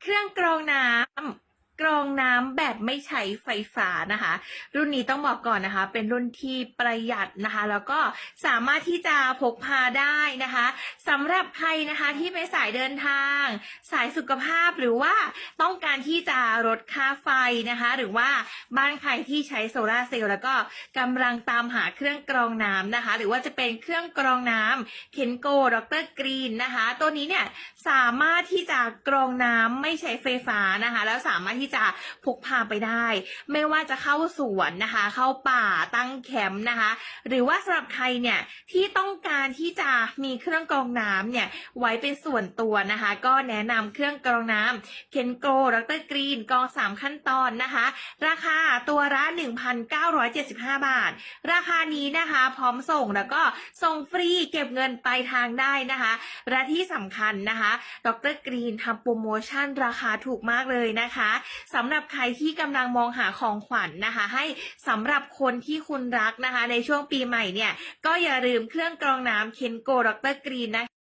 เครื่องกรองน้ำกรองน้ำแบบ ไม่ใช้ไฟฟ้านะคะ รุ่นนี้ต้องบอกก่อนนะคะ เป็นรุ่นที่ประหยัดนะคะ แล้วก็สามารถที่จะพกพาได้นะคะสำหรับใครนะคะที่เป็นสายเดินทาง สายสุขภาพหรือว่าต้องการที่จะลดค่าไฟนะคะ หรือว่าบ้านใครที่ใช้โซลาเซลล์แล้วก็กำลังตามหาเครื่องกรองน้ำนะคะ หรือว่าจะเป็นเครื่องกรองน้ำเคนโกดรกรีนนะคะ ตัวนี้เนี่ยสามารถที่จะกรองน้ำไม่ใช้ไฟฟ้านะคะ แล้วสามารถที่จะพกพาไปได้ ไม่ว่าจะเข้าสวนนะคะ เข้าป่าตั้งแคมป์นะคะ หรือว่าสำหรับใครเนี่ยที่ต้องการที่จะมีเครื่องกรองน้ำเนี่ยไว้เป็นส่วนตัวนะคะ ก็แนะนำเครื่องกรองน้ำเคนโกดรกรีนกรองสามขั้นตอนนะคะ ราคาตัวละ1,975 บาท ราคานี้นะคะ พร้อมส่งแล้วก็ส่งฟรีเก็บเงินปลายทางได้นะคะ และที่สำคัญนะคะ ดรกรีนทำโปรโมชั่นราคาถูกมากเลยนะคะสำหรับใครที่กำลังมองหาของขวัญนนะคะ ให้สำหรับคนที่คุณรักนะคะ ในช่วงปีใหม่เนี่ย ก็อย่าลืมเครื่องกรองน้ำเคนโกดรกรีนนะคะ